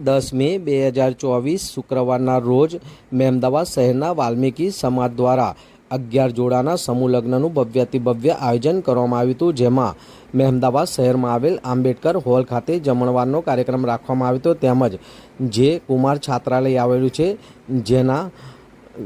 દસ મે બે હજાર ચોવીસ શુક્રવારના રોજ મહેમદાવાદ શહેરના વાલ્મીકી સમાજ દ્વારા અગિયાર જોડાના સમૂહ લગ્નનું ભવ્યાતિ ભવ્ય આયોજન કરવામાં આવ્યું હતું, જેમાં મહેમદાવાદ શહેરમાં આવેલ આંબેડકર હોલ ખાતે જમણવારનો કાર્યક્રમ રાખવામાં આવ્યો હતો. તેમજ જે કુમાર છાત્રાલય આવેલું છે, જેના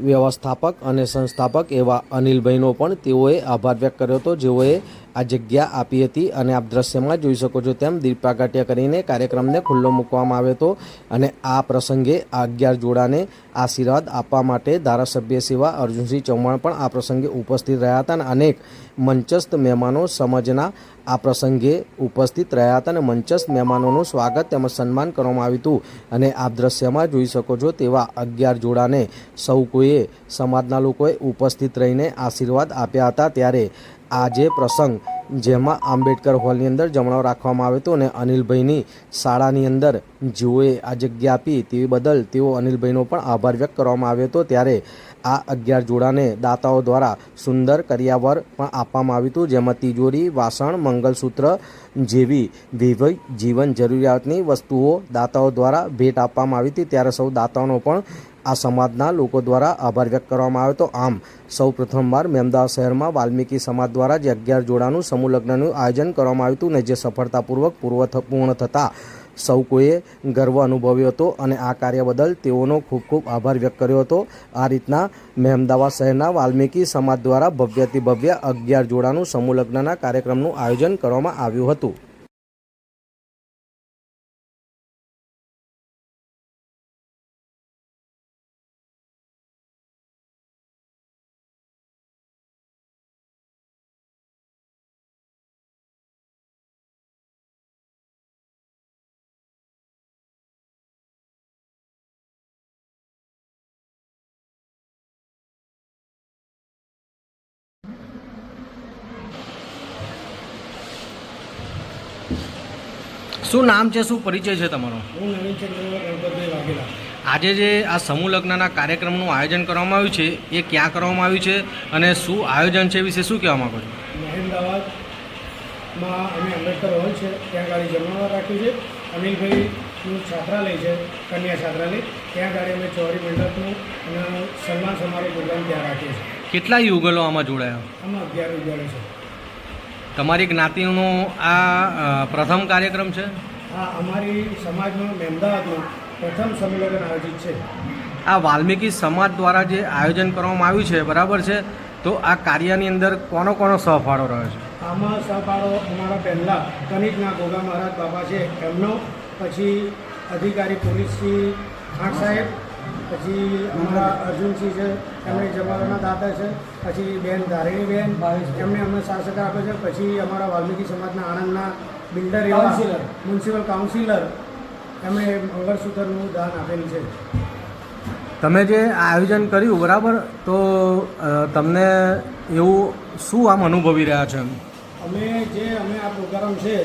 વ્યવસ્થાપક અને સંસ્થાપક એવા અનિલભાઈનો પણ તેઓએ આભાર વ્યક્ત કર્યો હતો. જેઓએ આ જગ્યા આપી હતી અને આપ દ્રશ્યમાં જોઈ શકો છો તેમ દીપ પ્રાગટ્ય કરીને કાર્યક્રમને ખુલ્લો મૂકવામાં આવ્યો હતો અને આ પ્રસંગે અગિયાર જોડાને આશીર્વાદ આપવા માટે ધારાસભ્ય સેવા અર્જુનસિંહ ચૌહાણ પણ આ પ્રસંગે ઉપસ્થિત રહ્યા હતા અને અનેક મંચસ્થ મહેમાનો સમાજના આ પ્રસંગે ઉપસ્થિત રહ્યા હતા અને મંચસ્થ મહેમાનોનું સ્વાગત તેમજ સન્માન કરવામાં આવ્યું હતું. અને આપ દ્રશ્યમાં જોઈ શકો છો તેવા અગિયાર જોડાને સૌ કોઈએ સમાજના લોકોએ ઉપસ્થિત રહીને આશીર્વાદ આપ્યા હતા. ત્યારે આ જે પ્રસંગ, જેમાં આંબેડકર હોલની અંદર જમણો રાખવામાં આવ્યો હતો અને અનિલભાઈની શાળાની અંદર જેઓએ આ જગ્યા આપી તે બદલ તેઓ અનિલભાઈનો પણ આભાર વ્યક્ત કરવામાં આવ્યો હતો. ત્યારે આ અગિયાર જોડાને દાતાઓ દ્વારા સુંદર કર્યાવર પણ આપવામાં આવ્યું હતું, જેમાં તિજોરી, વાસણ, મંગલસૂત્ર જેવી વિવિધ જીવન જરૂરિયાતની વસ્તુઓ દાતાઓ દ્વારા ભેટ આપવામાં આવી હતી. ત્યારે સૌ દાતાઓનો પણ આ સમાજના લોકો દ્વારા આભાર વ્યક્ત કરવામાં આવ્યો હતો. આમ, સૌ પ્રથમવાર મહેમદાવાદ શહેરમાં વાલ્મીકી સમાજ દ્વારા જે અગિયાર જોડાનું સમૂહ લગ્નનું આયોજન કરવામાં આવ્યું હતું ને જે સફળતાપૂર્વક પૂર્વ પૂર્ણ થતાં સૌ કોઈએ ગર્વ અનુભવ્યો હતો અને આ કાર્ય બદલ તેઓનો ખૂબ ખૂબ આભાર વ્યક્ત કર્યો હતો. આ રીતના મહેમદાવાદ શહેરના વાલ્મીકી સમાજ દ્વારા ભવ્યથી ભવ્ય અગિયાર જોડાનું સમૂહ લગ્નના કાર્યક્રમનું આયોજન કરવામાં આવ્યું હતું. શું નામ છે શું પરિચય છે તમારો? હું નવીન ગણપતભાઈ વાઘેલા. આજે જે આ સમૂહ લગ્નના કાર્યક્રમનું આયોજન કરવામાં આવ્યું છે એ ક્યાં કરવામાં આવ્યું છે અને શું આયોજન છે વિશે શું કહેવા માંગો છો? મહેમદાવાદમાં અમે અંબેડકર હોલ છે ત્યાં ગાડી જમણવાર રાખ્યું છે. અનિલભાઈનું છાત્રાલય છે કન્યા છાત્રાલય. ત્યાં ગાડી અમે ચોરી મંડપનું અને સન્માન સમારોહ પ્રોગ્રામ ત્યાં રાખીએ છીએ. કેટલા યુગલો આમાં જોડાયા? આમાં અગિયાર યુગલો છે. તમારી જ્ઞાતિનો આ પ્રથમ કાર્યક્રમ છે? આ અમારી સમાજનો મહેમદાવાદનો પ્રથમ સંમેલન આયોજિત છે. આ વાલ્મીકી સમાજ દ્વારા જે આયોજન કરવામાં આવ્યું છે બરાબર છે? તો આ કાર્યની અંદર કોનો કોનો સહફાળો રહ્યો છે? આમાં સહફાળો અમારા પહેલાં કનિકના ગોગા મહારાજ બાબા છે એમનો પછી અધિકારી પોલીસથી ખાંટ સાહેબ પછી અમારા અર્જુનસિંહ છે એમણે જમાવાના દાદા છે પછી બેન ધારિણી બેન એમને અમને શાસક આપે છે પછી અમારા વાલ્મીકી સમાજના આણંદના બિલ્ડર એવા મ્યુનિસિપલ કાઉન્સિલર એમણે મંગળસૂત્રનું દાન આપેલું છે. તમે જે આ આયોજન કર્યું બરાબર? તો તમને એવું શું આમ અનુભવી રહ્યા છે એમ? અમે જે અમે આ પ્રોગ્રામ છે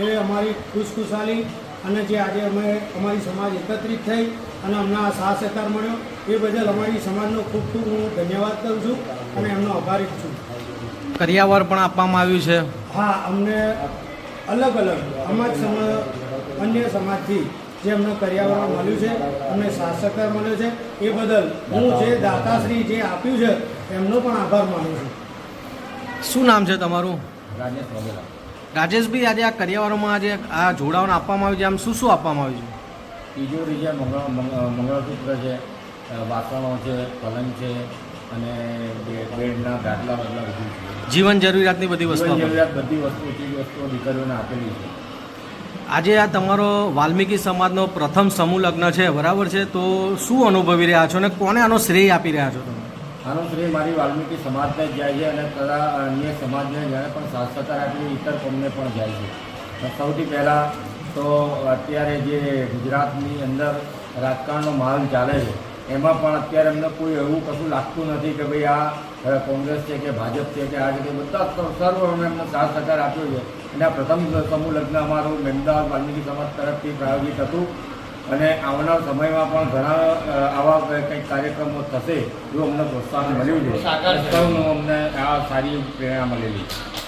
એ અમારી ખુશખુશાલી અને જે આજે અમે અમારી સમાજ એકત્રિત થઈ અને અમને આ સાથ સહકાર મળ્યો એ બદલ અમારી સમાજનો ખૂબ ખૂબ હું ધન્યવાદ કરું છું અને એમનો આભારી છું. કરિયાવર પણ આપવામાં આવ્યું છે. હા અમને અલગ અલગ અમાજ સમાજ અન્ય સમાજથી જે અમને કર્યાવરણ મળ્યું છે અમને સાથ સહકાર મળ્યો છે એ બદલ હું જે દાતાશ્રી જે આપ્યું છે એમનો પણ આભાર માનું છું. શું નામ છે તમારું? રાજેશ વગેરા રાજેશભાઈ આજે આ કરિયાવારોમાં આજે આ જોડાણ આપવામાં આવ્યું છે. આમ શું શું આપવામાં આવ્યું છે? તિજોરી છે મંગળસૂત્ર છે વાસણો છે પલંગ છે અને બેડના ગાટલા બદલા બધું છે. જીવન જરૂરિયાતની બધી વસ્તુઓ જરૂરિયાત બધી વસ્તુ ચીજ વસ્તુઓ દીકરીઓને આપેલી છે. આજે આ તમારો વાલ્મીકી સમાજનો પ્રથમ સમૂહ લગ્ન છે બરાબર છે? તો શું અનુભવી રહ્યા છો અને કોને આનો શ્રેય આપી રહ્યા છો તમે? આનો શ્રેય મારી વાલ્મીકી સમાજને જાય છે અને તથા અન્ય સમાજને જ્યારે પણ સાથ સહકાર આપી ઇતર કોમને પણ જાય છે. સૌથી પહેલાં તો અત્યારે જે ગુજરાતની અંદર રાજકારણનો માહોલ ચાલે છે, એમાં પણ અત્યારે અમને કોઈ એવું કશું લાગતું નથી કે ભાઈ આ કોંગ્રેસ છે કે ભાજપ છે કે આ રીતે બધા સર્વ અમે એમને સાથ સહકાર આપ્યો છે. અને આ પ્રથમ સમૂહ લગ્ન અમારું મહેમદાવાદ વાલ્મીકી સમાજ તરફથી પ્રાયોગિક હતું. અને આવનાર સમયમાં પણ ઘણા આવા કંઈક કાર્યક્રમો થશે એવું અમને પ્રોત્સાહન મળ્યું છે. અમને આ સારી પ્રેરણા મળેલી. છે